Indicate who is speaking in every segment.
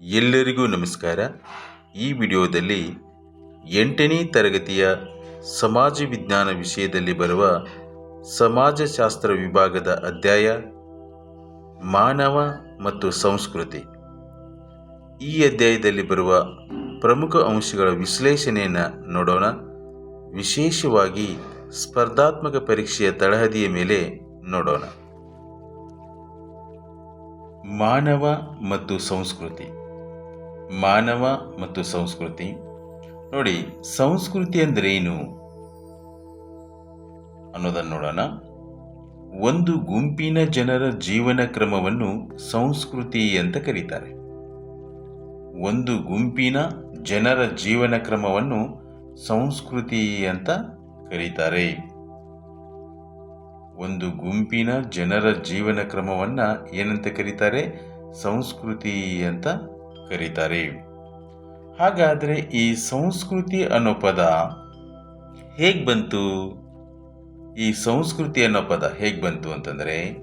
Speaker 1: ಎಲ್ಲರಿಗೂ ನಮಸ್ಕಾರ. ಈ ವಿಡಿಯೋದಲ್ಲಿ ಎಂಟನೇ ತರಗತಿಯ ಸಮಾಜ ವಿಜ್ಞಾನ ವಿಷಯದಲ್ಲಿ ಬರುವ ಸಮಾಜಶಾಸ್ತ್ರ ವಿಭಾಗದ ಅಧ್ಯಾಯ, ಮಾನವ ಮತ್ತು ಸಂಸ್ಕೃತಿ. ಈ ಅಧ್ಯಾಯದಲ್ಲಿ ಬರುವ ಪ್ರಮುಖ ಅಂಶಗಳ ವಿಶ್ಲೇಷಣೆಯನ್ನು ನೋಡೋಣ. ವಿಶೇಷವಾಗಿ ಸ್ಪರ್ಧಾತ್ಮಕ ಪರೀಕ್ಷೆಯ ತಳಹದಿಯ ಮೇಲೆ ನೋಡೋಣ. ಮಾನವ ಮತ್ತು ಸಂಸ್ಕೃತಿ. ಮಾನವ ಮತ್ತು ಸಂಸ್ಕೃತಿ. ನೋಡಿ, ಸಂಸ್ಕೃತಿ ಅಂದ್ರೆ ಏನು? ಅನ್ನೋದನ್ನು ನೋಡೋಣ. ಒಂದು ಗುಂಪಿನ ಜನರ ಜೀವನ ಕ್ರಮವನ್ನು ಸಂಸ್ಕೃತಿ ಅಂತ ಕರೀತಾರೆ. ಒಂದು ಗುಂಪಿನ ಜನರ ಜೀವನ ಕ್ರಮವನ್ನು ಸಂಸ್ಕೃತಿ ಅಂತ ಕರೀತಾರೆ. ಒಂದು ಗುಂಪಿನ ಜನರ ಜೀವನ ಕ್ರಮವನ್ನ ಏನಂತ ಕರೀತಾರೆ? ಸಂಸ್ಕೃತಿ ಅಂತ ಕರೀತಾರೆ. ಹಾಗಾದರೆ ಈ ಸಂಸ್ಕೃತಿ ಅನ್ನೋ ಪದ ಹೇಗೆ ಬಂತು? ಈ ಸಂಸ್ಕೃತಿ ಅನ್ನೋ ಪದ ಹೇಗೆ ಬಂತು ಅಂತಂದರೆ,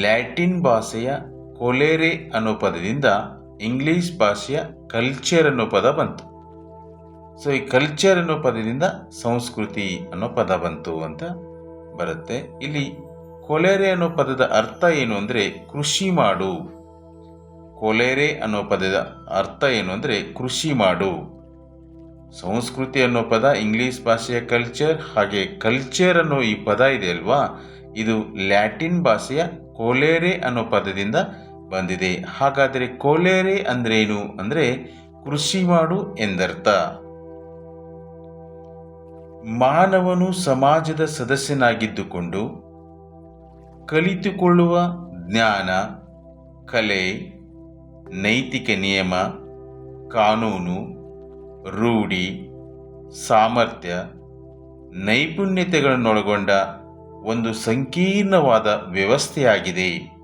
Speaker 1: ಲ್ಯಾಟಿನ್ ಭಾಷೆಯ ಕೊಲೆರೆ ಅನ್ನೋ ಪದದಿಂದ ಇಂಗ್ಲಿಷ್ ಭಾಷೆಯ ಕಲ್ಚರ್ ಅನ್ನೋ ಪದ ಬಂತು. ಸೊ ಈ ಕಲ್ಚರ್ ಅನ್ನೋ ಪದದಿಂದ ಸಂಸ್ಕೃತಿ ಅನ್ನೋ ಪದ ಬಂತು ಅಂತ ಬರುತ್ತೆ. ಇಲ್ಲಿ ಕೊಲೆರೆ ಅನ್ನೋ ಪದದ ಅರ್ಥ ಏನು ಅಂದರೆ ಕೃಷಿ ಮಾಡು. ಕೊಲೆರೆ ಅನ್ನೋ ಪದದ ಅರ್ಥ ಏನು ಅಂದರೆ ಕೃಷಿ ಮಾಡು. ಸಂಸ್ಕೃತಿ ಅನ್ನೋ ಪದ ಇಂಗ್ಲಿಷ್ ಭಾಷೆಯ ಕಲ್ಚರ್ ಹಾಗೆ ಕಲ್ಚರ್ ಅನ್ನೋ ಈ ಪದ ಇದೆ ಅಲ್ವಾ? ಇದು ಲ್ಯಾಟಿನ್ ಭಾಷೆಯ ಕೋಲೇರೆ ಅನ್ನೋ ಪದದಿಂದ ಬಂದಿದೆ. ಹಾಗಾದರೆ ಕೋಲೇರೆ ಅಂದ್ರೇನು ಅಂದರೆ ಕೃಷಿ ಮಾಡು ಎಂದರ್ಥ. ಮಾನವನು ಸಮಾಜದ ಸದಸ್ಯನಾಗಿದ್ದುಕೊಂಡು ಕಲಿತುಕೊಳ್ಳುವ ಜ್ಞಾನ, ಕಲೆ ನೈತಿಕ ನಿಯಮ, ಕಾನೂನು, ರೂಢಿ, ಸಾಮರ್ಥ್ಯ, ನೈಪುಣ್ಯತೆಗಳನ್ನೊಳಗೊಂಡ ಒಂದು ಸಂಕೀರ್ಣವಾದ ವ್ಯವಸ್ಥೆಯಾಗಿದೆ.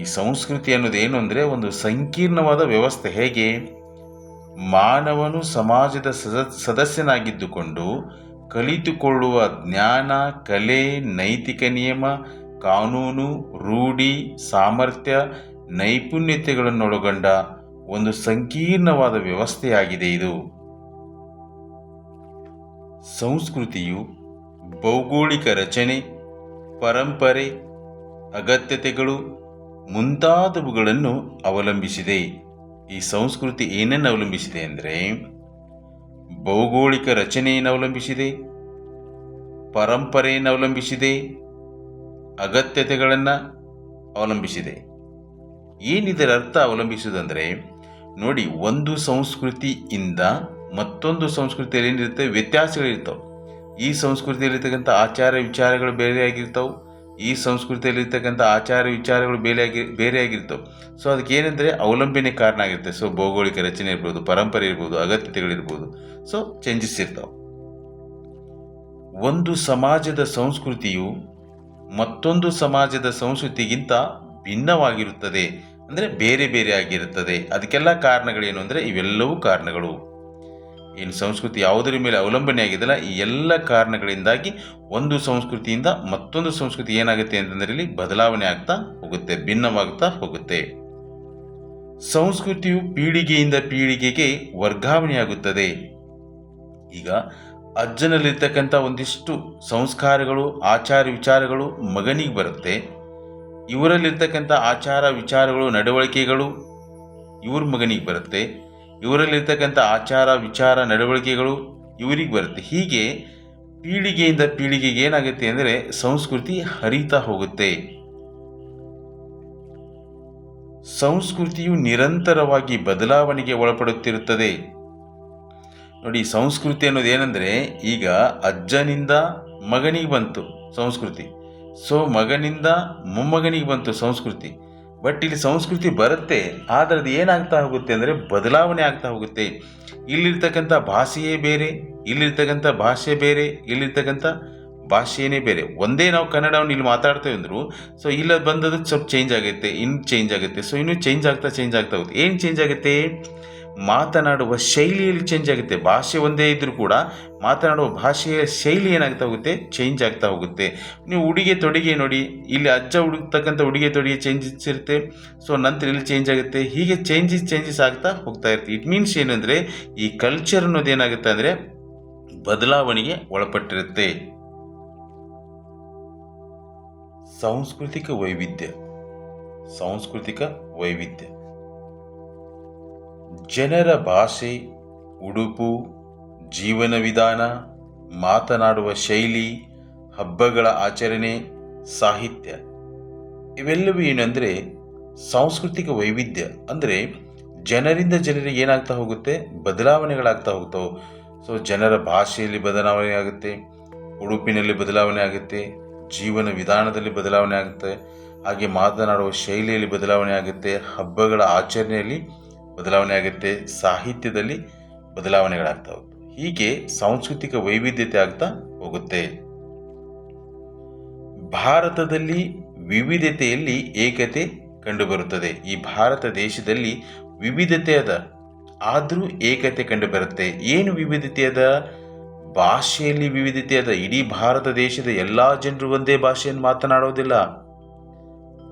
Speaker 1: ಈ ಸಂಸ್ಕೃತಿ ಅನ್ನೋದು ಏನು ಅಂದರೆ ಒಂದು ಸಂಕೀರ್ಣವಾದ ವ್ಯವಸ್ಥೆ ಹೇಗೆ? ಮಾನವನು ಸಮಾಜದ ಸದ, ಸದಸ್ಯನಾಗಿದ್ದುಕೊಂಡು ಕಲಿತುಕೊಳ್ಳುವ ಜ್ಞಾನ, ಕಲೆ, ನೈತಿಕ ನಿಯಮ, ಕಾನೂನು, ರೂಢಿ, ಸಾಮರ್ಥ್ಯ ನೈಪುಣ್ಯತೆಗಳನ್ನೊಳಗೊಂಡ ಒಂದು ಸಂಕೀರ್ಣವಾದ ವ್ಯವಸ್ಥೆಯಾಗಿದೆ ಇದು. ಸಂಸ್ಕೃತಿಯು ಭೌಗೋಳಿಕ ರಚನೆ, ಪರಂಪರೆ, ಅಗತ್ಯತೆಗಳು ಮುಂತಾದವುಗಳನ್ನು ಅವಲಂಬಿಸಿದೆ. ಈ ಸಂಸ್ಕೃತಿ ಏನನ್ನು ಅವಲಂಬಿಸಿದೆ ಅಂದರೆ, ಭೌಗೋಳಿಕ ರಚನೆಯನ್ನು ಅವಲಂಬಿಸಿದೆ, ಪರಂಪರೆಯನ್ನು ಅವಲಂಬಿಸಿದೆ, ಅಗತ್ಯತೆಗಳನ್ನು ಅವಲಂಬಿಸಿದೆ. ಏನಿದರ ಅರ್ಥ ಅವಲಂಬಿಸುವುದಂದರೆ, ನೋಡಿ, ಒಂದು ಸಂಸ್ಕೃತಿಯಿಂದ ಮತ್ತೊಂದು ಸಂಸ್ಕೃತಿಯಲ್ಲಿ ಏನಿರುತ್ತೆ? ವ್ಯತ್ಯಾಸಗಳಿರ್ತವೆ. ಈ ಸಂಸ್ಕೃತಿಯಲ್ಲಿರ್ತಕ್ಕಂಥ ಆಚಾರ ವಿಚಾರಗಳು ಬೇರೆಯಾಗಿರ್ತವೆ ಈ ಸಂಸ್ಕೃತಿಯಲ್ಲಿರ್ತಕ್ಕಂಥ ಆಚಾರ ವಿಚಾರಗಳು ಬೇರೆಯಾಗಿ ಬೇರೆಯಾಗಿರ್ತವೆ ಸೊ ಅದಕ್ಕೆ ಏನಂದರೆ ಅವಲಂಬನೆ ಕಾರಣ ಆಗಿರುತ್ತೆ. ಸೊ, ಭೌಗೋಳಿಕ ರಚನೆ ಇರ್ಬೋದು, ಪರಂಪರೆ ಇರ್ಬೋದು ಅಗತ್ಯತೆಗಳಿರ್ಬೋದು ಸೊ ಚೇಂಜಸ್ ಇರ್ತಾವೆ. ಒಂದು ಸಮಾಜದ ಸಂಸ್ಕೃತಿಯು ಮತ್ತೊಂದು ಸಮಾಜದ ಸಂಸ್ಕೃತಿಗಿಂತ ಭಿನ್ನವಾಗಿರುತ್ತದೆ. ಅಂದರೆ ಬೇರೆ ಬೇರೆ ಆಗಿರುತ್ತದೆ. ಅದಕ್ಕೆಲ್ಲ ಕಾರಣಗಳೇನು ಅಂದರೆ ಇವೆಲ್ಲವೂ ಕಾರಣಗಳು. ಏನು ಸಂಸ್ಕೃತಿ ಯಾವುದರ ಮೇಲೆ ಅವಲಂಬನೆ ಆಗಿದೆಯಲ್ಲ, ಈ ಎಲ್ಲ ಕಾರಣಗಳಿಂದಾಗಿ ಒಂದು ಸಂಸ್ಕೃತಿಯಿಂದ ಮತ್ತೊಂದು ಸಂಸ್ಕೃತಿ ಏನಾಗುತ್ತೆ ಅಂತಂದ್ರೆ ಇಲ್ಲಿ ಬದಲಾವಣೆ ಆಗ್ತಾ ಹೋಗುತ್ತೆ, ಭಿನ್ನವಾಗ್ತಾ ಹೋಗುತ್ತೆ. ಸಂಸ್ಕೃತಿಯು ಪೀಳಿಗೆಯಿಂದ ಪೀಳಿಗೆಗೆ ವರ್ಗಾವಣೆಯಾಗುತ್ತದೆ ಈಗ ಅಜ್ಜನಲ್ಲಿರ್ತಕ್ಕಂಥ ಒಂದಿಷ್ಟು ಸಂಸ್ಕಾರಗಳು, ಆಚಾರ ವಿಚಾರಗಳು ಮಗನಿಗೆ ಬರುತ್ತೆ. ಇವರಲ್ಲಿರ್ತಕ್ಕಂಥ ಆಚಾರ ವಿಚಾರಗಳು, ನಡವಳಿಕೆಗಳು ಇವ್ರ ಮಗನಿಗೆ ಬರುತ್ತೆ. ಇವರಲ್ಲಿರ್ತಕ್ಕಂಥ ಆಚಾರ ವಿಚಾರ, ನಡವಳಿಕೆಗಳು ಇವರಿಗೆ ಬರುತ್ತೆ. ಹೀಗೆ ಪೀಳಿಗೆಯಿಂದ ಪೀಳಿಗೆಗೆ ಏನಾಗುತ್ತೆ ಅಂದರೆ ಸಂಸ್ಕೃತಿ ಹರಿತಾ ಹೋಗುತ್ತೆ. ಸಂಸ್ಕೃತಿಯು ನಿರಂತರವಾಗಿ ಬದಲಾವಣೆಗೆ ಒಳಪಡುತ್ತಿರುತ್ತದೆ. ನೋಡಿ, ಸಂಸ್ಕೃತಿ ಅನ್ನೋದು ಏನಂದರೆ ಈಗ ಅಜ್ಜನಿಂದ ಮಗನಿಗೆ ಬಂತು ಸಂಸ್ಕೃತಿ. ಸೊ ಮಗನಿಂದ ಮೊಮ್ಮಗನಿಗೆ ಬಂತು ಸಂಸ್ಕೃತಿ. ಬಟ್ ಇಲ್ಲಿ ಸಂಸ್ಕೃತಿ ಬರುತ್ತೆ, ಆದರೆ ಅದು ಏನಾಗ್ತಾ ಹೋಗುತ್ತೆ ಅಂದರೆ ಬದಲಾವಣೆ ಆಗ್ತಾ ಹೋಗುತ್ತೆ. ಇಲ್ಲಿರ್ತಕ್ಕಂಥ ಭಾಷೆಯೇ ಬೇರೆ, ಇಲ್ಲಿರ್ತಕ್ಕಂಥ ಭಾಷೆ ಬೇರೆ, ಇಲ್ಲಿರ್ತಕ್ಕಂಥ ಭಾಷೆಯೇ ಬೇರೆ. ಒಂದೇ ನಾವು ಕನ್ನಡವನ್ನು ಇಲ್ಲಿ ಮಾತಾಡ್ತೇವೆ ಅಂದರು ಸೊ ಇಲ್ಲ ಬಂದದ್ದು ಸ್ವಲ್ಪ ಚೇಂಜ್ ಆಗುತ್ತೆ ಇನ್ನು ಚೇಂಜ್ ಆಗುತ್ತೆ ಸೊ ಇನ್ನೂ ಚೇಂಜ್ ಆಗ್ತಾ ಚೇಂಜ್ ಆಗ್ತಾ ಹೋಗುತ್ತೆ. ಏನು ಚೇಂಜ್ ಆಗುತ್ತೆ? ಮಾತನಾಡುವ ಶೈಲಿಯಲ್ಲಿ ಚೇಂಜ್ ಆಗುತ್ತೆ. ಭಾಷೆ ಒಂದೇ ಇದ್ದರೂ ಕೂಡ ಮಾತನಾಡುವ ಭಾಷೆಯ ಶೈಲಿ ಏನಾಗ್ತಾ ಹೋಗುತ್ತೆ? ಚೇಂಜ್ ಆಗ್ತಾ ಹೋಗುತ್ತೆ. ನೀವು ಉಡುಗೆ ತೊಡುಗೆ ನೋಡಿ, ಇಲ್ಲಿ ಅಜ್ಜ ಹುಡುಕ್ತಕ್ಕಂಥ ಉಡುಗೆ ತೊಡುಗೆ ಚೇಂಜಸ್ ಇರುತ್ತೆ. ಸೊ ನಂತರ ಇಲ್ಲಿ ಚೇಂಜ್ ಆಗುತ್ತೆ. ಹೀಗೆ ಚೇಂಜಸ್ ಚೇಂಜಸ್ ಆಗ್ತಾ ಹೋಗ್ತಾ ಇರುತ್ತೆ. ಇಟ್ ಮೀನ್ಸ್ ಏನಂದರೆ, ಈ ಕಲ್ಚರ್ ಅನ್ನೋದು ಏನಾಗುತ್ತೆ ಅಂದರೆ, ಬದಲಾವಣೆಗೆ ಒಳಪಟ್ಟಿರುತ್ತೆ. ಸಾಂಸ್ಕೃತಿಕ ವೈವಿಧ್ಯ. ಸಾಂಸ್ಕೃತಿಕ ವೈವಿಧ್ಯ. ಜನರ ಭಾಷೆ, ಉಡುಪು, ಜೀವನ ವಿಧಾನ, ಮಾತನಾಡುವ ಶೈಲಿ, ಹಬ್ಬಗಳ ಆಚರಣೆ, ಸಾಹಿತ್ಯ ಇವೆಲ್ಲವೂ ಏನಂದರೆ ಸಾಂಸ್ಕೃತಿಕ ವೈವಿಧ್ಯ. ಅಂದರೆ ಜನರಿಂದ ಜನರಿಗೆ ಏನಾಗ್ತಾ ಹೋಗುತ್ತೆ? ಬದಲಾವಣೆಗಳಾಗ್ತಾ ಹೋಗ್ತಾವೆ. ಸೊ ಜನರ ಭಾಷೆಯಲ್ಲಿ ಬದಲಾವಣೆ ಆಗುತ್ತೆ, ಉಡುಪಿನಲ್ಲಿ ಬದಲಾವಣೆ ಆಗುತ್ತೆ, ಜೀವನ ವಿಧಾನದಲ್ಲಿ ಬದಲಾವಣೆ ಆಗುತ್ತೆ, ಹಾಗೆ ಮಾತನಾಡುವ ಶೈಲಿಯಲ್ಲಿ ಬದಲಾವಣೆ ಆಗುತ್ತೆ, ಹಬ್ಬಗಳ ಆಚರಣೆಯಲ್ಲಿ ಬದಲಾವಣೆ ಆಗುತ್ತೆ ಸಾಹಿತ್ಯದಲ್ಲಿ ಬದಲಾವಣೆಗಳಾಗ್ತಾ ಹೀಗೆ ಸಾಂಸ್ಕೃತಿಕ ವೈವಿಧ್ಯತೆ ಆಗ್ತಾ ಹೋಗುತ್ತೆ. ಭಾರತದಲ್ಲಿ ವಿವಿಧತೆಯಲ್ಲಿ ಏಕತೆ ಕಂಡುಬರುತ್ತದೆ. ಈ ಭಾರತ ದೇಶದಲ್ಲಿ ವಿವಿಧತೆ ಅದ, ಆದರೂ ಏಕತೆ ಕಂಡುಬರುತ್ತೆ. ಏನು ವಿವಿಧತೆ ಅದ? ಭಾಷೆಯಲ್ಲಿ ವಿವಿಧತೆ ಅದ. ಇಡೀ ಭಾರತ ದೇಶದ ಎಲ್ಲ ಜನರು ಒಂದೇ ಭಾಷೆಯನ್ನು ಮಾತನಾಡೋದಿಲ್ಲ.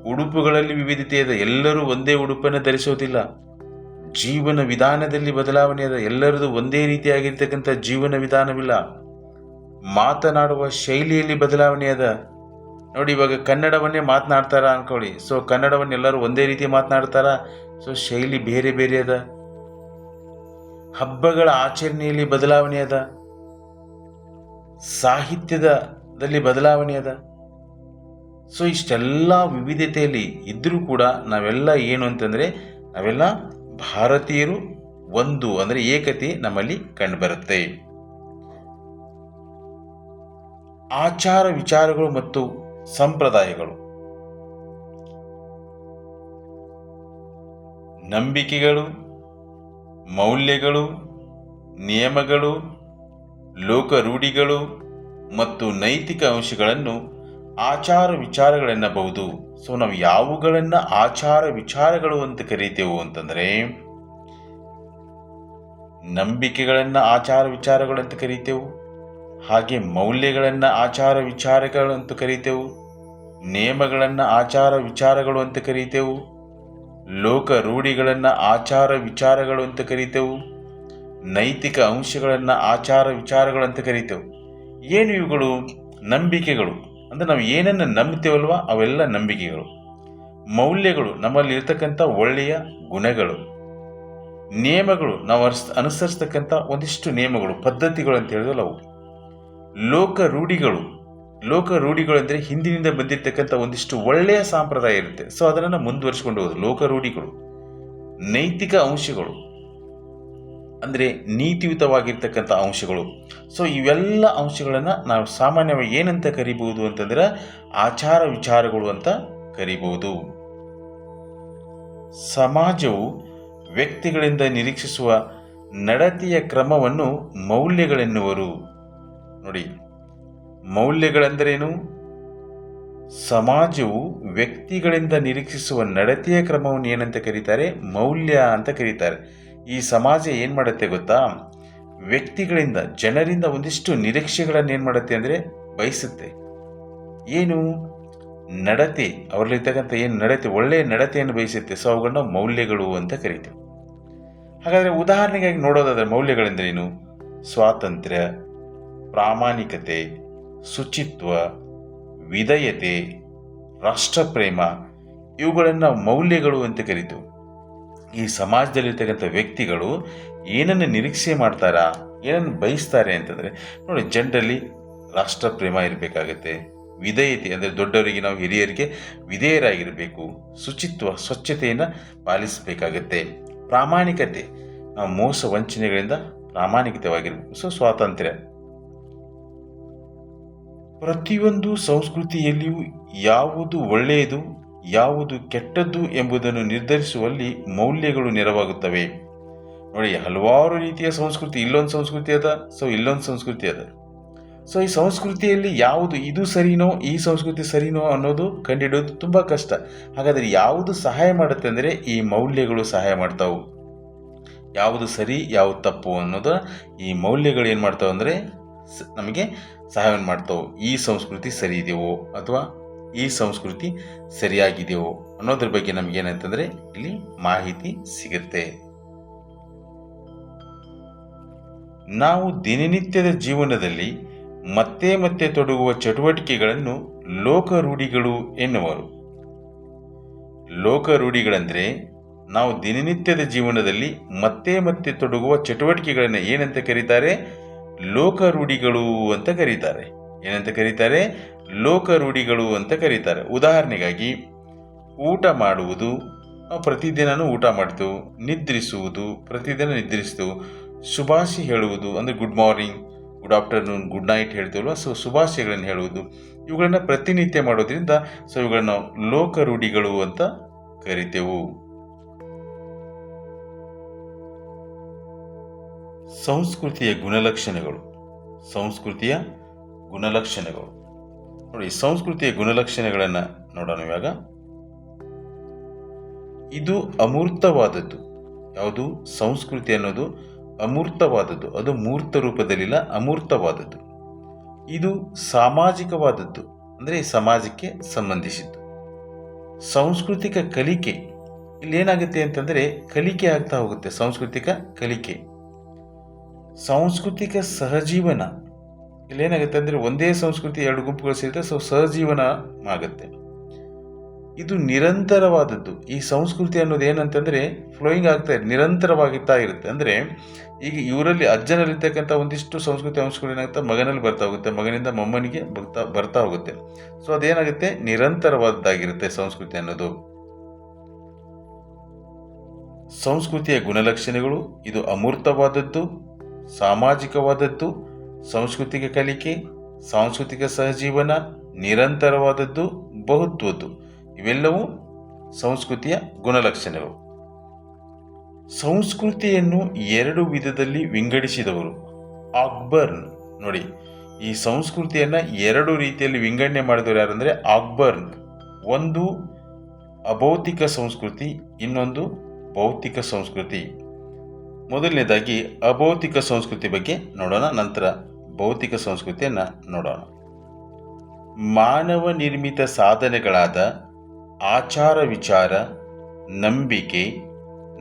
Speaker 1: ಉಡುಪುಗಳಲ್ಲಿ ವಿವಿಧತೆ ಅದ. ಎಲ್ಲರೂ ಒಂದೇ ಉಡುಪನ್ನು ಧರಿಸೋದಿಲ್ಲ. ಜೀವನ ವಿಧಾನದಲ್ಲಿ ಬದಲಾವಣೆ ಅದ. ಎಲ್ಲರದು ಒಂದೇ ರೀತಿಯಾಗಿರ್ತಕ್ಕಂಥ ಜೀವನ ವಿಧಾನವಿಲ್ಲ. ಮಾತನಾಡುವ ಶೈಲಿಯಲ್ಲಿ ಬದಲಾವಣೆ ಅದ. ನೋಡಿ, ಇವಾಗ ಕನ್ನಡವನ್ನೇ ಮಾತನಾಡ್ತಾರ ಅನ್ಕೊಳ್ಳಿ. ಸೊ ಕನ್ನಡವನ್ನು ಎಲ್ಲರೂ ಒಂದೇ ರೀತಿ ಮಾತನಾಡ್ತಾರ. ಸೊ ಶೈಲಿ ಬೇರೆ ಬೇರೆ ಅದ. ಹಬ್ಬಗಳ ಆಚರಣೆಯಲ್ಲಿ ಬದಲಾವಣೆ ಅದ. ಸಾಹಿತ್ಯದಲ್ಲಿ ಬದಲಾವಣೆ ಅದ. ಸೊ ಇಷ್ಟೆಲ್ಲ ವಿವಿಧತೆಯಲ್ಲಿ ಇದ್ದರೂ ಕೂಡ ನಾವೆಲ್ಲ ಏನು ಅಂತಂದರೆ ನಾವೆಲ್ಲ ಭಾರತೀಯರು ಒಂದು ಅಂದರೆ ಏಕತೆ ನಮ್ಮಲ್ಲಿ ಕಂಡುಬರುತ್ತೆ. ಆಚಾರ ವಿಚಾರಗಳು ಮತ್ತು ಸಂಪ್ರದಾಯಗಳು. ನಂಬಿಕೆಗಳು, ಮೌಲ್ಯಗಳು, ನಿಯಮಗಳು, ಲೋಕರೂಢಿಗಳು ಮತ್ತು ನೈತಿಕ ಅಂಶಗಳನ್ನು ಆಚಾರ ವಿಚಾರಗಳೆನ್ನಬಹುದು. ಸೊ ನಾವು ಯಾವುಗಳನ್ನು ಆಚಾರ ವಿಚಾರಗಳು ಅಂತ ಕರಿತೇವು ಅಂತಂದರೆ, ನಂಬಿಕೆಗಳನ್ನು ಆಚಾರ ವಿಚಾರಗಳು ಅಂತ ಕರೀತೇವೆ, ಹಾಗೆ ಮೌಲ್ಯಗಳನ್ನು ಆಚಾರ ವಿಚಾರಗಳು ಅಂತ ಕರೀತೇವೆ, ನಿಯಮಗಳನ್ನು ಆಚಾರ ವಿಚಾರಗಳು ಅಂತ ಕರೀತೇವೆ, ಲೋಕ ರೂಢಿಗಳನ್ನು ಆಚಾರ ವಿಚಾರಗಳು ಅಂತ ಕರಿತೇವೆ, ನೈತಿಕ ಅಂಶಗಳನ್ನು ಆಚಾರ ವಿಚಾರಗಳು ಅಂತ ಕರೀತೇವೆ. ಏನು ಇವುಗಳು? ನಂಬಿಕೆಗಳು. ಅಂದರೆ ನಾವು ಏನನ್ನು ನಂಬ್ತೇವಲ್ವ ಅವೆಲ್ಲ ನಂಬಿಕೆಗಳು. ಮೌಲ್ಯಗಳು ನಮ್ಮಲ್ಲಿ ಇರ್ತಕ್ಕಂಥ ಒಳ್ಳೆಯ ಗುಣಗಳು. ನಿಯಮಗಳು ನಾವು ಅರ್ಸ್, ಅನುಸರಿಸ್ತಕ್ಕಂಥ ಒಂದಿಷ್ಟು ನಿಯಮಗಳು, ಪದ್ಧತಿಗಳು ಅಂತ ಹೇಳಿದ್ರು ಅವು. ಲೋಕ ರೂಢಿಗಳು. ಲೋಕ ರೂಢಿಗಳು ಅಂದರೆ ಹಿಂದಿನಿಂದ ಬಂದಿರತಕ್ಕಂಥ ಒಂದಿಷ್ಟು ಒಳ್ಳೆಯ ಸಂಪ್ರದಾಯ ಇರುತ್ತೆ. ಸೊ ಅದನ್ನು ಮುಂದುವರಿಸಿಕೊಂಡು ಹೋಗೋದು ಲೋಕ ರೂಢಿಗಳು. ನೈತಿಕ ಅಂಶಗಳು. ಅಂದರೆ ನೀತಿಯುತವಾಗಿರ್ತಕ್ಕಂಥ ಅಂಶಗಳು. ಸೊ ಇವೆಲ್ಲ ಅಂಶಗಳನ್ನು ನಾವು ಸಾಮಾನ್ಯವಾಗಿ ಏನಂತ ಕರಿಬೋದು ಅಂತಂದ್ರೆ ಆಚಾರ ವಿಚಾರಗಳು ಅಂತ ಕರಿಬೋದು ಸಮಾಜವು ವ್ಯಕ್ತಿಗಳಿಂದ ನಿರೀಕ್ಷಿಸುವ ನಡತೆಯ ಕ್ರಮವನ್ನು ಮೌಲ್ಯಗಳೆನ್ನುವರು. ನೋಡಿ, ಮೌಲ್ಯಗಳೆಂದರೇನು? ಸಮಾಜವು ವ್ಯಕ್ತಿಗಳಿಂದ ನಿರೀಕ್ಷಿಸುವ ನಡತೆಯ ಕ್ರಮವನ್ನು ಏನಂತ ಕರೀತಾರೆ? ಮೌಲ್ಯ ಅಂತ ಕರೀತಾರೆ. ಈ ಸಮಾಜ ಏನು ಮಾಡುತ್ತೆ ಗೊತ್ತಾ? ವ್ಯಕ್ತಿಗಳಿಂದ, ಜನರಿಂದ ಒಂದಿಷ್ಟು ನಿರೀಕ್ಷೆಗಳನ್ನು ಏನು ಮಾಡುತ್ತೆ ಅಂದರೆ ಬಯಸುತ್ತೆ. ಏನು? ನಡತೆ, ಅವರಲ್ಲಿರ್ತಕ್ಕಂಥ ಏನು ನಡತೆ, ಒಳ್ಳೆಯ ನಡತೆಯನ್ನು ಬಯಸುತ್ತೆ. ಸೊ ಅವುಗಳನ್ನ ಮೌಲ್ಯಗಳು ಅಂತ ಕರಿತೀವಿ. ಹಾಗಾದರೆ ಉದಾಹರಣೆಗಾಗಿ ನೋಡೋದಾದರೆ ಮೌಲ್ಯಗಳೆಂದರೇನು? ಸ್ವಾತಂತ್ರ್ಯ, ಪ್ರಾಮಾಣಿಕತೆ, ಶುಚಿತ್ವ, ವಿಧೇಯತೆ, ರಾಷ್ಟ್ರಪ್ರೇಮ, ಇವುಗಳನ್ನು ಮೌಲ್ಯಗಳು ಅಂತ ಕರಿತೀವಿ. ಈ ಸಮಾಜದಲ್ಲಿರ್ತಕ್ಕಂಥ ವ್ಯಕ್ತಿಗಳು ಏನನ್ನು ನಿರೀಕ್ಷೆ ಮಾಡ್ತಾರಾ, ಏನನ್ನು ಬಯಸ್ತಾರೆ ಅಂತಂದರೆ, ನೋಡಿ ಜನರಲ್ಲಿ ರಾಷ್ಟ್ರಪ್ರೇಮ ಇರಬೇಕಾಗತ್ತೆ, ವಿಧೇಯತೆ ಅಂದರೆ ದೊಡ್ಡವರಿಗೆ ನಾವು ಹಿರಿಯರಿಗೆ ವಿಧೇಯರಾಗಿರಬೇಕು, ಶುಚಿತ್ವ, ಸ್ವಚ್ಛತೆಯನ್ನು ಪಾಲಿಸಬೇಕಾಗತ್ತೆ, ಪ್ರಾಮಾಣಿಕತೆ, ನಾವು ಮೋಸ ವಂಚನೆಗಳಿಂದ ಪ್ರಾಮಾಣಿಕತೆವಾಗಿರಬೇಕು, ಸೊ ಸ್ವಾತಂತ್ರ್ಯ. ಪ್ರತಿಯೊಂದು ಸಂಸ್ಕೃತಿಯಲ್ಲಿಯೂ ಯಾವುದು ಒಳ್ಳೆಯದು ಯಾವುದು ಕೆಟ್ಟದ್ದು ಎಂಬುದನ್ನು ನಿರ್ಧರಿಸುವಲ್ಲಿ ಮೌಲ್ಯಗಳು ನೆರವಾಗುತ್ತವೆ. ನೋಡಿ, ಹಲವಾರು ರೀತಿಯ ಸಂಸ್ಕೃತಿ, ಇಲ್ಲೊಂದು ಸಂಸ್ಕೃತಿ ಅದ, ಸೊ ಇಲ್ಲೊಂದು ಸಂಸ್ಕೃತಿ ಅದ. ಸೊ ಈ ಸಂಸ್ಕೃತಿಯಲ್ಲಿ ಯಾವುದು ಇದು ಸರಿನೋ, ಈ ಸಂಸ್ಕೃತಿ ಸರಿನೋ ಅನ್ನೋದು ಕಂಡುಹಿಡಿಯೋದು ತುಂಬ ಕಷ್ಟ. ಹಾಗಾದರೆ ಯಾವುದು ಸಹಾಯ ಮಾಡುತ್ತೆ ಅಂದರೆ ಈ ಮೌಲ್ಯಗಳು ಸಹಾಯ ಮಾಡ್ತಾವು. ಯಾವುದು ಸರಿ, ಯಾವುದು ತಪ್ಪು ಅನ್ನೋದು ಈ ಮೌಲ್ಯಗಳು ಏನು ಮಾಡ್ತಾವೆ ಅಂದರೆ ನಮಗೆ ಸಹಾಯವನ್ನು ಮಾಡ್ತಾವೆ. ಈ ಸಂಸ್ಕೃತಿ ಸರಿ ಇದೆಯೋ ಅಥವಾ ಈ ಸಂಸ್ಕೃತಿ ಸರಿಯಾಗಿದೆಯೋ ಅನ್ನೋದ್ರ ಬಗ್ಗೆ ನಮ್ಗೆ ಏನಂತಂದರೆ ಇಲ್ಲಿ ಮಾಹಿತಿ ಸಿಗುತ್ತೆ. ನಾವು ದಿನನಿತ್ಯದ ಜೀವನದಲ್ಲಿ ಮತ್ತೆ ಮತ್ತೆ ತೊಡಗುವ ಚಟುವಟಿಕೆಗಳನ್ನು ಲೋಕರೂಢಿಗಳು ಎನ್ನುವರು. ಲೋಕರೂಢಿಗಳಂದರೆ ನಾವು ದಿನನಿತ್ಯದ ಜೀವನದಲ್ಲಿ ಮತ್ತೆ ಮತ್ತೆ ತೊಡಗುವ ಚಟುವಟಿಕೆಗಳನ್ನು ಏನಂತ ಕರೀತಾರೆ? ಲೋಕರೂಢಿಗಳು ಅಂತ ಕರೀತಾರೆ. ಏನಂತ ಕರೀತಾರೆ? ಲೋಕರೂಢಿಗಳು ಅಂತ ಕರೀತಾರೆ. ಉದಾಹರಣೆಗಾಗಿ, ಊಟ ಮಾಡುವುದು ನಾವು ಊಟ ಮಾಡ್ತೇವೆ ನಿದ್ರಿಸುವುದು, ಪ್ರತಿದಿನ ನಿದ್ರಿಸ್ತು ಶುಭಾಶಯ ಹೇಳುವುದು, ಅಂದರೆ good morning good afternoon good night ಹೇಳ್ತೇವಲ್ವ? So ಶುಭಾಶಯಗಳನ್ನು ಹೇಳುವುದು. ಇವುಗಳನ್ನು ಪ್ರತಿನಿತ್ಯ ಮಾಡೋದ್ರಿಂದ ಸೊ ಇವುಗಳನ್ನು ಲೋಕ ಲೋಕರೂಢಿಗಳು ಅಂತ ಕರಿತೆವು. ಸಂಸ್ಕೃತಿಯ ಗುಣಲಕ್ಷಣಗಳು. ಸಂಸ್ಕೃತಿಯ ಗುಣಲಕ್ಷಣಗಳು. ನೋಡಿ, ಸಂಸ್ಕೃತಿಯ ಗುಣಲಕ್ಷಣಗಳನ್ನು ನೋಡೋಣ ಇವಾಗ. ಇದು ಅಮೂರ್ತವಾದದ್ದು. ಯಾವುದು? ಸಂಸ್ಕೃತಿ ಅನ್ನೋದು ಅಮೂರ್ತವಾದದ್ದು. ಅದು ಮೂರ್ತ ರೂಪದಲ್ಲಿಲ್ಲ, ಅಮೂರ್ತವಾದದ್ದು. ಇದು ಸಾಮಾಜಿಕವಾದದ್ದು, ಅಂದರೆ ಸಮಾಜಕ್ಕೆ ಸಂಬಂಧಿಸಿದ್ದು. ಸಾಂಸ್ಕೃತಿಕ ಕಲಿಕೆ. ಇಲ್ಲಿ ಏನಾಗುತ್ತೆ ಅಂತಂದರೆ, ಕಲಿಕೆ ಆಗ್ತಾ ಹೋಗುತ್ತೆ, ಸಾಂಸ್ಕೃತಿಕ ಕಲಿಕೆ. ಸಾಂಸ್ಕೃತಿಕ ಸಹಜೀವನ. ಇಲ್ಲಿ ಏನಾಗುತ್ತೆ ಅಂದರೆ ಒಂದೇ ಸಂಸ್ಕೃತಿ ಎರಡು ಗುಂಪುಗಳು ಸೇರಿದ್ರೆ ಸೊ ಸಹಜೀವನ ಆಗುತ್ತೆ. ಇದು ನಿರಂತರವಾದದ್ದು. ಈ ಸಂಸ್ಕೃತಿ ಅನ್ನೋದು ಏನಂತಂದ್ರೆ ಫ್ಲೋಯಿಂಗ್ ಆಗ್ತಾ ಇದೆ ನಿರಂತರವಾಗುತ್ತಾ ಇರುತ್ತೆ. ಅಂದ್ರೆ ಈಗ ಇವರಲ್ಲಿ ಅಜ್ಜನಲ್ಲಿರ್ತಕ್ಕಂಥ ಒಂದಿಷ್ಟು ಸಂಸ್ಕೃತಿ ಅಂಶಗಳು ಏನಾಗುತ್ತೆ, ಮಗನಲ್ಲಿ ಬರ್ತಾ ಹೋಗುತ್ತೆ. ಮಗನಿಂದ ಮೊಮ್ಮನಿಗೆ ಬರ್ತಾ ಬರ್ತಾ ಹೋಗುತ್ತೆ. ಸೊ ಅದೇನಾಗುತ್ತೆ? ನಿರಂತರವಾದದ್ದಾಗಿರುತ್ತೆ ಸಂಸ್ಕೃತಿ ಅನ್ನೋದು. ಸಂಸ್ಕೃತಿಯ ಗುಣಲಕ್ಷಣಗಳು, ಇದು ಅಮೂರ್ತವಾದದ್ದು, ಸಾಮಾಜಿಕವಾದದ್ದು ಸಾಂಸ್ಕೃತಿಕ ಕಲಿಕೆ, ಸಾಂಸ್ಕೃತಿಕ ಸಹಜೀವನ, ನಿರಂತರವಾದದ್ದು, ಬಹುತ್ವದ್ದು, ಇವೆಲ್ಲವೂ ಸಂಸ್ಕೃತಿಯ ಗುಣಲಕ್ಷಣಗಳು. ಸಂಸ್ಕೃತಿಯನ್ನು ಎರಡು ವಿಧದಲ್ಲಿ ವಿಂಗಡಿಸಿದವರು. ಅಕ್ಬರ್ನ್ ನೋಡಿ, ಈ ಸಂಸ್ಕೃತಿಯನ್ನ ಎರಡು ರೀತಿಯಲ್ಲಿ ವಿಂಗಡಣೆ ಮಾಡಿದವರು ಯಾರಂದರೆ ಅಕ್ಬರ್ನ್ ಒಂದು ಅಭೌತಿಕ ಸಂಸ್ಕೃತಿ, ಇನ್ನೊಂದು ಭೌತಿಕ ಸಂಸ್ಕೃತಿ. ಮೊದಲನೇದಾಗಿ ಅಭೌತಿಕ ಸಂಸ್ಕೃತಿ ಬಗ್ಗೆ ನೋಡೋಣ, ನಂತರ ಭೌತಿಕ ಸಂಸ್ಕೃತಿಯನ್ನು ನೋಡೋಣ. ಮಾನವ ನಿರ್ಮಿತ ಸಾಧನೆಗಳಾದ ಆಚಾರ ವಿಚಾರ, ನಂಬಿಕೆ,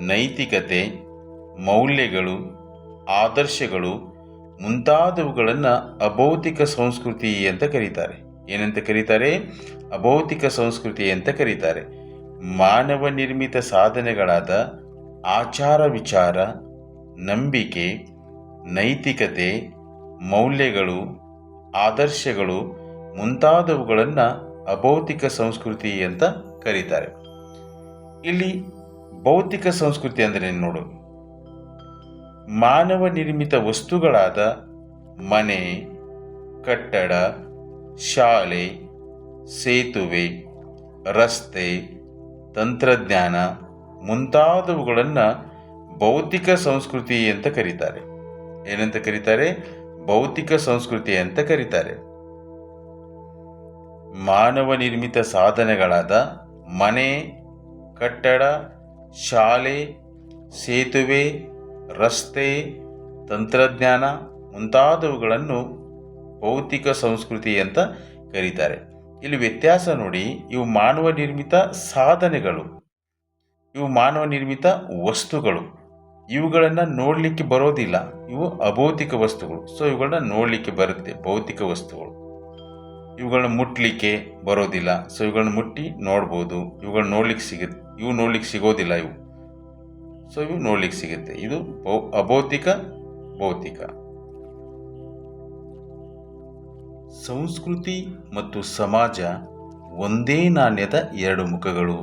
Speaker 1: ನೈತಿಕತೆ, ಮೌಲ್ಯಗಳು, ಆದರ್ಶಗಳು ಮುಂತಾದವುಗಳನ್ನು ಅಭೌತಿಕ ಸಂಸ್ಕೃತಿ ಅಂತ ಕರೀತಾರೆ. ಏನಂತ ಕರೀತಾರೆ? ಅಭೌತಿಕ ಸಂಸ್ಕೃತಿ ಅಂತ ಕರೀತಾರೆ. ಮಾನವ ನಿರ್ಮಿತ ಸಾಧನೆಗಳಾದ ಆಚಾರ ವಿಚಾರ, ನಂಬಿಕೆ, ನೈತಿಕತೆ ಮೌಲ್ಯಗಳು, ಆದರ್ಶಗಳು ಮುಂತಾದವುಗಳನ್ನು ಅಭೌತಿಕ ಸಂಸ್ಕೃತಿ ಅಂತ ಕರೀತಾರೆ. ಇಲ್ಲಿ ಭೌತಿಕ ಸಂಸ್ಕೃತಿ ಅಂದರೆ ನೋಡು? ಮಾನವ ನಿರ್ಮಿತ ವಸ್ತುಗಳಾದ ಮನೆ, ಕಟ್ಟಡ, ಶಾಲೆ, ಸೇತುವೆ, ರಸ್ತೆ, ತಂತ್ರಜ್ಞಾನ ಮುಂತಾದವುಗಳನ್ನು ಭೌತಿಕ ಸಂಸ್ಕೃತಿ ಅಂತ ಕರೀತಾರೆ. ಏನಂತ ಕರೀತಾರೆ? ಭೌತಿಕ ಸಂಸ್ಕೃತಿ ಅಂತ ಕರೀತಾರೆ. ಮಾನವ ನಿರ್ಮಿತ ಸಾಧನೆಗಳಾದ ಮನೆ, ಕಟ್ಟಡ, ಶಾಲೆ, ಸೇತುವೆ, ರಸ್ತೆ, ತಂತ್ರಜ್ಞಾನ ಮುಂತಾದವುಗಳನ್ನು ಭೌತಿಕ ಸಂಸ್ಕೃತಿ ಅಂತ ಕರೀತಾರೆ. ಇಲ್ಲಿ ವ್ಯತ್ಯಾಸ ನೋಡಿ, ಇವು ಮಾನವ ನಿರ್ಮಿತ ಸಾಧನೆಗಳು. ಇವು ಮಾನವ ನಿರ್ಮಿತ ವಸ್ತುಗಳು. ಇವುಗಳನ್ನು ನೋಡಲಿಕ್ಕೆ ಬರೋದಿಲ್ಲ. ಇವು ಅಭೌತಿಕ ವಸ್ತುಗಳು. ಸೊ ಇವುಗಳನ್ನ ನೋಡಲಿಕ್ಕೆ ಬರುತ್ತೆ, ಭೌತಿಕ ವಸ್ತುಗಳು. ಇವುಗಳನ್ನ ಮುಟ್ಲಿಕ್ಕೆ ಬರೋದಿಲ್ಲ. ಸೊ ಇವುಗಳನ್ನ ಮುಟ್ಟಿ ನೋಡ್ಬೋದು. ಇವುಗಳನ್ನ ನೋಡ್ಲಿಕ್ಕೆ ಸಿಗುತ್ತೆ ಇವು ನೋಡ್ಲಿಕ್ಕೆ ಸಿಗೋದಿಲ್ಲ ಇವು. ಸೊ ಇವು ನೋಡ್ಲಿಕ್ಕೆ ಸಿಗುತ್ತೆ. ಇದು ಅಭೌತಿಕ, ಭೌತಿಕ. ಸಂಸ್ಕೃತಿ ಮತ್ತು ಸಮಾಜ ಒಂದೇ ನಾಣ್ಯದ ಎರಡು ಮುಖಗಳು.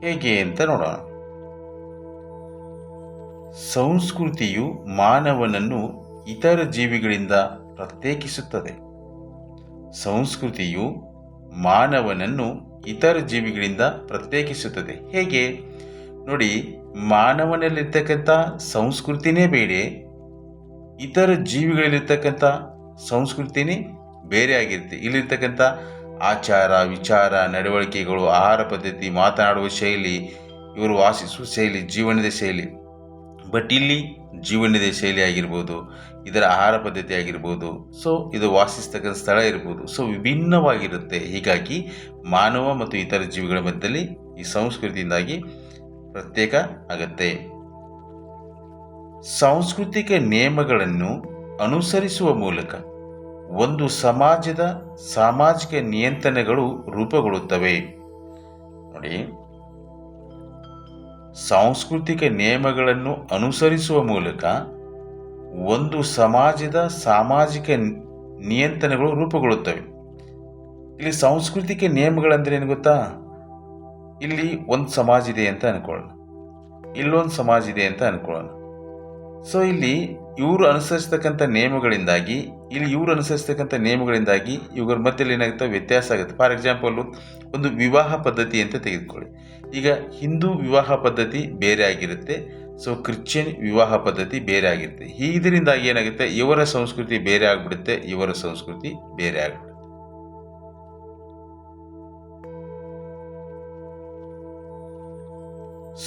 Speaker 1: ಹೇಗೆ ಅಂತ ನೋಡೋಣ. ಸಂಸ್ಕೃತಿಯು ಮಾನವನನ್ನು ಇತರ ಜೀವಿಗಳಿಂದ ಪ್ರತ್ಯೇಕಿಸುತ್ತದೆ. ಸಂಸ್ಕೃತಿಯು ಮಾನವನನ್ನು ಇತರ ಜೀವಿಗಳಿಂದ ಪ್ರತ್ಯೇಕಿಸುತ್ತದೆ. ಹೇಗೆ? ನೋಡಿ, ಮಾನವನಲ್ಲಿರ್ತಕ್ಕಂಥ ಸಂಸ್ಕೃತಿನೇ ಬೇರೆ ಇತರ ಜೀವಿಗಳಲ್ಲಿರ್ತಕ್ಕಂಥ ಸಂಸ್ಕೃತಿನೇ ಬೇರೆ ಆಗಿರುತ್ತೆ. ಇಲ್ಲಿರ್ತಕ್ಕಂಥ ಆಚಾರ, ವಿಚಾರ, ನಡವಳಿಕೆಗಳು, ಆಹಾರ ಪದ್ಧತಿ, ಮಾತನಾಡುವ ಶೈಲಿ, ಇವರು ವಾಸಿಸುವ ಶೈಲಿ, ಜೀವನದ ಶೈಲಿ ಬಟ್ ಇಲ್ಲಿ ಜೀವನದ ಶೈಲಿ ಆಗಿರ್ಬೋದು ಇದರ ಆಹಾರ ಪದ್ಧತಿ ಆಗಿರ್ಬೋದು ಸೊ ಇದು ವಾಸಿಸ್ತಕ್ಕಂಥ ಸ್ಥಳ ಇರ್ಬೋದು. ಸೊ ವಿಭಿನ್ನವಾಗಿರುತ್ತೆ. ಹೀಗಾಗಿ ಮಾನವ ಮತ್ತು ಇತರ ಜೀವಿಗಳ ಮಧ್ಯದಲ್ಲಿ ಈ ಸಂಸ್ಕೃತಿಯಿಂದಾಗಿ ಪ್ರತ್ಯೇಕ ಆಗತ್ತೆ. ಸಾಂಸ್ಕೃತಿಕ ನಿಯಮಗಳನ್ನು ಅನುಸರಿಸುವ ಮೂಲಕ ಒಂದು ಸಮಾಜದ ಸಾಮಾಜಿಕ ನಿಯಂತ್ರಣಗಳು ರೂಪುಗೊಳ್ಳುತ್ತವೆ. ನೋಡಿ. ಸಾಂಸ್ಕೃತಿಕ ನಿಯಮಗಳನ್ನು ಅನುಸರಿಸುವ ಮೂಲಕ ಒಂದು ಸಮಾಜದ ಸಾಮಾಜಿಕ ನಿಯಂತ್ರಣಗಳು ರೂಪುಗೊಳ್ಳುತ್ತವೆ. ಇಲ್ಲಿ ಸಾಂಸ್ಕೃತಿಕ ನಿಯಮಗಳಂದ್ರೆ ಏನು ಗೊತ್ತಾ? ಇಲ್ಲಿ ಒಂದು ಸಮಾಜ ಇದೆ ಅಂತ ಅನ್ಕೊಳ್ಳೋಣ. ಇಲ್ಲೊಂದು ಸಮಾಜ ಇದೆ ಅಂತ ಅನ್ಕೊಳ್ಳೋಣ. ಸೊ ಇಲ್ಲಿ ಇವರು ಅನುಸರಿಸ್ತಕ್ಕಂಥ ನಿಯಮಗಳಿಂದಾಗಿ, ಇಲ್ಲಿ ಇವರು ಅನುಸರಿಸ್ತಕ್ಕಂಥ ನಿಯಮಗಳಿಂದಾಗಿ ಇವುಗಳ ಮಧ್ಯದಲ್ಲಿ ಏನಾಗುತ್ತೆ ವ್ಯತ್ಯಾಸ ಆಗುತ್ತೆ. ಫಾರ್ ಎಕ್ಸಾಂಪಲ್ ಒಂದು ವಿವಾಹ ಪದ್ಧತಿ ಅಂತ ತೆಗೆದುಕೊಳ್ಳಿ. ಈಗ ಹಿಂದೂ ವಿವಾಹ ಪದ್ಧತಿ ಬೇರೆ ಆಗಿರುತ್ತೆ. ಸೊ ಕ್ರಿಶ್ಚಿಯನ್ ವಿವಾಹ ಪದ್ಧತಿ ಬೇರೆ ಆಗಿರುತ್ತೆ. ಇದರಿಂದಾಗಿ ಏನಾಗುತ್ತೆ? ಇವರ ಸಂಸ್ಕೃತಿ ಬೇರೆ ಆಗಿಬಿಡುತ್ತೆ. ಇವರ ಸಂಸ್ಕೃತಿ ಬೇರೆ ಆಗಿಬಿಡುತ್ತೆ.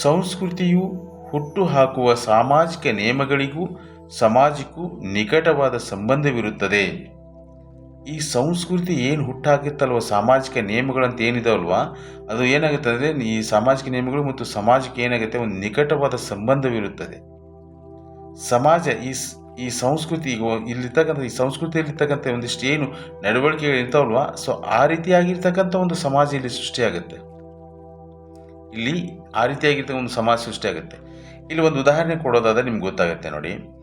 Speaker 1: ಸಂಸ್ಕೃತಿಯು ಹುಟ್ಟು ಹಾಕುವ ಸಾಮಾಜಿಕ ನಿಯಮಗಳಿಗೂ ಸಮಾಜಕ್ಕೂ ನಿಕಟವಾದ ಸಂಬಂಧವಿರುತ್ತದೆ. ಈ ಸಂಸ್ಕೃತಿ ಏನು ಹುಟ್ಟಾಕಿತ್ತಲ್ವ ಸಾಮಾಜಿಕ ನಿಯಮಗಳಂತ ಏನಿದಾವಲ್ವ? ಅದು ಏನಾಗುತ್ತೆ ಅಂದರೆ, ಈ ಸಾಮಾಜಿಕ ನಿಯಮಗಳು ಮತ್ತು ಸಮಾಜಕ್ಕೆ ಏನಾಗುತ್ತೆ? ಒಂದು ನಿಕಟವಾದ ಸಂಬಂಧವಿರುತ್ತದೆ. ಸಮಾಜ ಈ ಈ ಸಂಸ್ಕೃತಿ ಈಗ ಇಲ್ಲಿರ್ತಕ್ಕಂಥ, ಈ ಸಂಸ್ಕೃತಿಯಲ್ಲಿರ್ತಕ್ಕಂಥ ಒಂದಿಷ್ಟು ಏನು ನಡವಳಿಕೆಗಳು ಇರ್ತಾವಲ್ವ? ಸೊ, ಆ ರೀತಿಯಾಗಿರ್ತಕ್ಕಂಥ ಒಂದು ಸಮಾಜ ಇಲ್ಲಿ ಸೃಷ್ಟಿಯಾಗುತ್ತೆ. ಇಲ್ಲಿ ಆ ರೀತಿಯಾಗಿರ್ತಕ್ಕಂಥ ಒಂದು ಸಮಾಜ ಸೃಷ್ಟಿಯಾಗುತ್ತೆ. ಇಲ್ಲಿ ಒಂದು ಉದಾಹರಣೆ ಕೊಡೋದಾದ್ರೆ ನಿಮ್ಗೆ ಗೊತ್ತಾಗುತ್ತೆ ನೋಡಿ.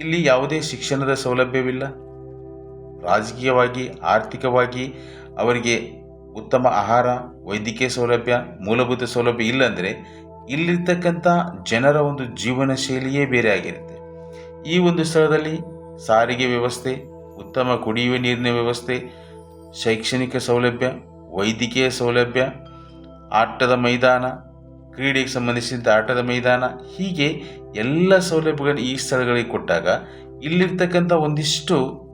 Speaker 1: ಇಲ್ಲಿ ಯಾವುದೇ ಶಿಕ್ಷಣದ ಸೌಲಭ್ಯವಿಲ್ಲ. ರಾಜಕೀಯವಾಗಿ, ಆರ್ಥಿಕವಾಗಿ ಅವರಿಗೆ ಉತ್ತಮ ಆಹಾರ, ವೈದ್ಯಕೀಯ ಸೌಲಭ್ಯ, ಮೂಲಭೂತ ಸೌಲಭ್ಯ ಇಲ್ಲ ಅಂದರೆ ಇಲ್ಲಿರ್ತಕ್ಕಂಥ ಜನರ ಒಂದು ಜೀವನ ಶೈಲಿಯೇ ಬೇರೆ ಆಗಿರುತ್ತೆ. ಈ ಒಂದು ಸ್ಥಳದಲ್ಲಿ ಸಾರಿಗೆ ವ್ಯವಸ್ಥೆ, ಉತ್ತಮ ಕುಡಿಯುವ ನೀರಿನ ವ್ಯವಸ್ಥೆ, ಶೈಕ್ಷಣಿಕ ಸೌಲಭ್ಯ, ವೈದ್ಯಕೀಯ ಸೌಲಭ್ಯ, ಆಟದ ಮೈದಾನ ಕ್ರೀಡೆಗೆ ಸಂಬಂಧಿಸಿದಂಥ ಆಟದ ಮೈದಾನ. ಹೀಗೆ ಎಲ್ಲ ಸೌಲಭ್ಯಗಳನ್ನು ಈ ಸ್ಥಳಗಳಿಗೆ ಕೊಟ್ಟಾಗ ಇಲ್ಲಿರ್ತಕ್ಕಂಥ ಒಂದಿಷ್ಟು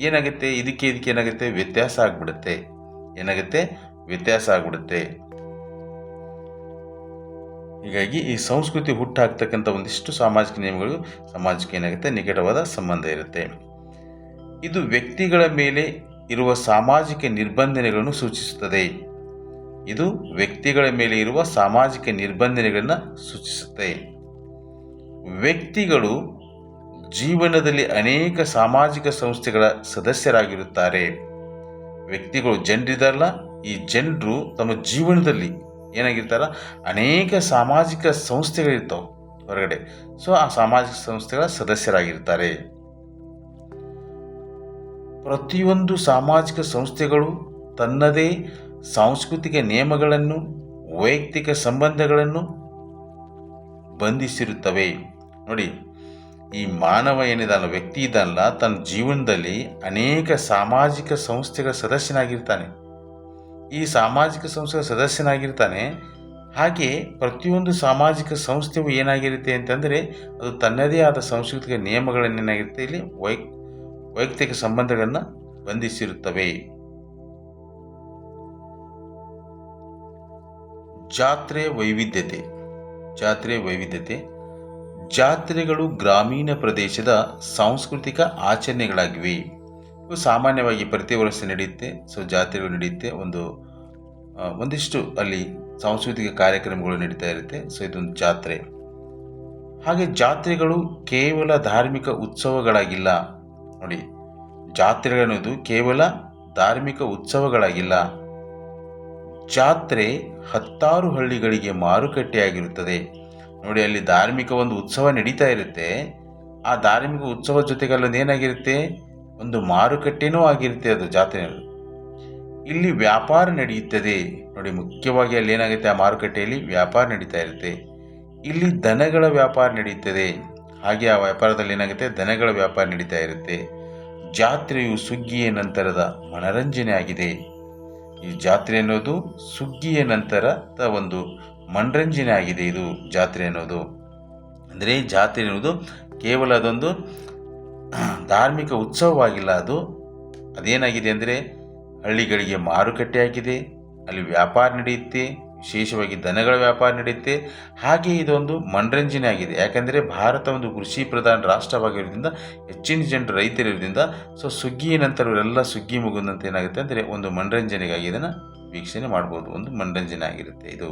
Speaker 1: ಏನಾಗುತ್ತೆ? ಇದಕ್ಕೆ ಇದಕ್ಕೆ ಏನಾಗುತ್ತೆ? ವ್ಯತ್ಯಾಸ ಆಗ್ಬಿಡುತ್ತೆ. ಏನಾಗುತ್ತೆ? ವ್ಯತ್ಯಾಸ ಆಗ್ಬಿಡುತ್ತೆ. ಹೀಗಾಗಿ ಈ ಸಂಸ್ಕೃತಿ ಹುಟ್ಟಾಗ್ತಕ್ಕಂಥ ಒಂದಿಷ್ಟು ಸಾಮಾಜಿಕ ನಿಯಮಗಳು ಸಮಾಜಕ್ಕೆ ಏನಾಗುತ್ತೆ? ನಿಕಟವಾದ ಸಂಬಂಧ ಇರುತ್ತೆ. ಇದು ವ್ಯಕ್ತಿಗಳ ಮೇಲೆ ಇರುವ ಸಾಮಾಜಿಕ ನಿರ್ಬಂಧನೆಗಳನ್ನು ಸೂಚಿಸುತ್ತದೆ. ಇದು ವ್ಯಕ್ತಿಗಳ ಮೇಲೆ ಇರುವ ಸಾಮಾಜಿಕ ನಿರ್ಬಂಧನೆಗಳನ್ನು ಸೂಚಿಸುತ್ತೆ. ವ್ಯಕ್ತಿಗಳು ಜೀವನದಲ್ಲಿ ಅನೇಕ ಸಾಮಾಜಿಕ ಸಂಸ್ಥೆಗಳ ಸದಸ್ಯರಾಗಿರುತ್ತಾರೆ. ವ್ಯಕ್ತಿಗಳು ಜನರಿದ್ದಾರಲ್ಲ ಈ ಜನರು ತಮ್ಮ ಜೀವನದಲ್ಲಿ ಏನಾಗಿರ್ತಾರ, ಅನೇಕ ಸಾಮಾಜಿಕ ಸಂಸ್ಥೆಗಳಿರ್ತಾವೆ ಹೊರಗಡೆ. ಸೊ ಆ ಸಾಮಾಜಿಕ ಸಂಸ್ಥೆಗಳ ಸದಸ್ಯರಾಗಿರ್ತಾರೆ. ಪ್ರತಿಯೊಂದು ಸಾಮಾಜಿಕ ಸಂಸ್ಥೆಗಳು ತನ್ನದೇ ಸಾಂಸ್ಕೃತಿಕ ನಿಯಮಗಳನ್ನು, ವೈಯಕ್ತಿಕ ಸಂಬಂಧಗಳನ್ನು ಬಂಧಿಸಿರುತ್ತವೆ. ನೋಡಿ, ಈ ಮಾನವ ಏನಿದಲ್ಲ ವ್ಯಕ್ತಿ ಇದ್ದಲ್ಲ ತನ್ನ ಜೀವನದಲ್ಲಿ ಅನೇಕ ಸಾಮಾಜಿಕ ಸಂಸ್ಥೆಗಳ ಸದಸ್ಯನಾಗಿರ್ತಾನೆ. ಈ ಸಾಮಾಜಿಕ ಸಂಸ್ಥೆಗಳ ಸದಸ್ಯನಾಗಿರ್ತಾನೆ, ಹಾಗೆ ಪ್ರತಿಯೊಂದು ಸಾಮಾಜಿಕ ಸಂಸ್ಥೆಯು ಏನಾಗಿರುತ್ತೆ ಅಂತಂದರೆ, ಅದು ತನ್ನದೇ ಆದ ಸಾಂಸ್ಕೃತಿಕ ನಿಯಮಗಳನ್ನೇನಾಗಿರುತ್ತೆ, ಇಲ್ಲಿ ವೈ, ವೈಯಕ್ತಿಕ ಸಂಬಂಧಗಳನ್ನು ಬಂಧಿಸಿರುತ್ತವೆ. ಜಾತ್ರೆ ವೈವಿಧ್ಯತೆ. ಜಾತ್ರೆ ವೈವಿಧ್ಯತೆ. ಜಾತ್ರೆಗಳು ಗ್ರಾಮೀಣ ಪ್ರದೇಶದ ಸಾಂಸ್ಕೃತಿಕ ಆಚರಣೆಗಳಾಗಿವೆ. ಇವು ಸಾಮಾನ್ಯವಾಗಿ ಪ್ರತಿ ವರ್ಷ ನಡೆಯುತ್ತೆ. ಸೊ, ಜಾತ್ರೆಗಳು ನಡೆಯುತ್ತೆ. ಒಂದು ಒಂದಿಷ್ಟು ಅಲ್ಲಿ ಸಾಂಸ್ಕೃತಿಕ ಕಾರ್ಯಕ್ರಮಗಳು ನಡೀತಾ ಇರುತ್ತೆ. ಸೊ, ಇದೊಂದು ಜಾತ್ರೆ. ಹಾಗೆ ಜಾತ್ರೆಗಳು ಕೇವಲ ಧಾರ್ಮಿಕ ಉತ್ಸವಗಳಾಗಿಲ್ಲ. ನೋಡಿ ಜಾತ್ರೆಗಳನ್ನೋದು ಕೇವಲ ಧಾರ್ಮಿಕ ಉತ್ಸವಗಳಾಗಿಲ್ಲ. ಜಾತ್ರೆ ಹತ್ತಾರು ಹಳ್ಳಿಗಳಿಗೆ ಮಾರುಕಟ್ಟೆಯಾಗಿರುತ್ತದೆ. ನೋಡಿ, ಅಲ್ಲಿ ಧಾರ್ಮಿಕ ಒಂದು ಉತ್ಸವ ನಡೀತಾ ಇರುತ್ತೆ. ಆ ಧಾರ್ಮಿಕ ಉತ್ಸವ ಜೊತೆಗೆ ಅಲ್ಲೊಂದು ಏನಾಗಿರುತ್ತೆ? ಒಂದು ಮಾರುಕಟ್ಟೆನೂ ಆಗಿರುತ್ತೆ ಅದು ಜಾತ್ರೆ ಇಲ್ಲಿ ವ್ಯಾಪಾರ ನಡೆಯುತ್ತದೆ. ನೋಡಿ, ಮುಖ್ಯವಾಗಿ ಅಲ್ಲಿ ಏನಾಗುತ್ತೆ? ಆ ಮಾರುಕಟ್ಟೆಯಲ್ಲಿ ವ್ಯಾಪಾರ ನಡೀತಾ ಇರುತ್ತೆ. ಇಲ್ಲಿ ದನಗಳ ವ್ಯಾಪಾರ ನಡೆಯುತ್ತದೆ ಹಾಗೆ ಆ ವ್ಯಾಪಾರದಲ್ಲಿ ಏನಾಗುತ್ತೆ? ದನಗಳ ವ್ಯಾಪಾರ ನಡೀತಾ ಇರುತ್ತೆ. ಜಾತ್ರೆಯು ಸುಗ್ಗಿಯ ನಂತರದ ಮನರಂಜನೆ ಆಗಿದೆ. ಈ ಜಾತ್ರೆ ಅನ್ನೋದು ಸುಗ್ಗಿಯ ನಂತರದ ಒಂದು ಮನರಂಜನೆ ಆಗಿದೆ ಇದು ಜಾತ್ರೆ ಅನ್ನೋದು. ಅಂದರೆ ಜಾತ್ರೆ ಅನ್ನೋದು ಕೇವಲ ಅದೊಂದು ಧಾರ್ಮಿಕ ಉತ್ಸವವಾಗಿಲ್ಲ, ಅದು ಅದೇನಾಗಿದೆ ಅಂದರೆ ಹಳ್ಳಿಗಳಿಗೆ ಮಾರುಕಟ್ಟೆ ಆಗಿದೆ, ಅಲ್ಲಿ ವ್ಯಾಪಾರ ನಡೆಯುತ್ತೆ ವಿಶೇಷವಾಗಿ ದನಗಳ ವ್ಯಾಪಾರ ನಡೆಯುತ್ತೆ. ಹಾಗೆ ಇದೊಂದು ಮನರಂಜನೆ ಆಗಿದೆ. ಯಾಕೆಂದರೆ ಭಾರತ ಒಂದು ಕೃಷಿ ಪ್ರಧಾನ ರಾಷ್ಟ್ರವಾಗಿರೋದ್ರಿಂದ, ಹೆಚ್ಚಿನ ಜನರು ರೈತರಿರೋದ್ರಿಂದ ಸೊ ಸುಗ್ಗಿ ನಂತರ ಇವರೆಲ್ಲ ಸುಗ್ಗಿ ಮುಗಿದಂತ ಏನಾಗುತ್ತೆ ಅಂದರೆ ಒಂದು ಮನರಂಜನೆಗಾಗಿ ಇದನ್ನು ವೀಕ್ಷಣೆ ಮಾಡ್ಬೋದು. ಒಂದು ಮನರಂಜನೆ ಆಗಿರುತ್ತೆ ಇದು.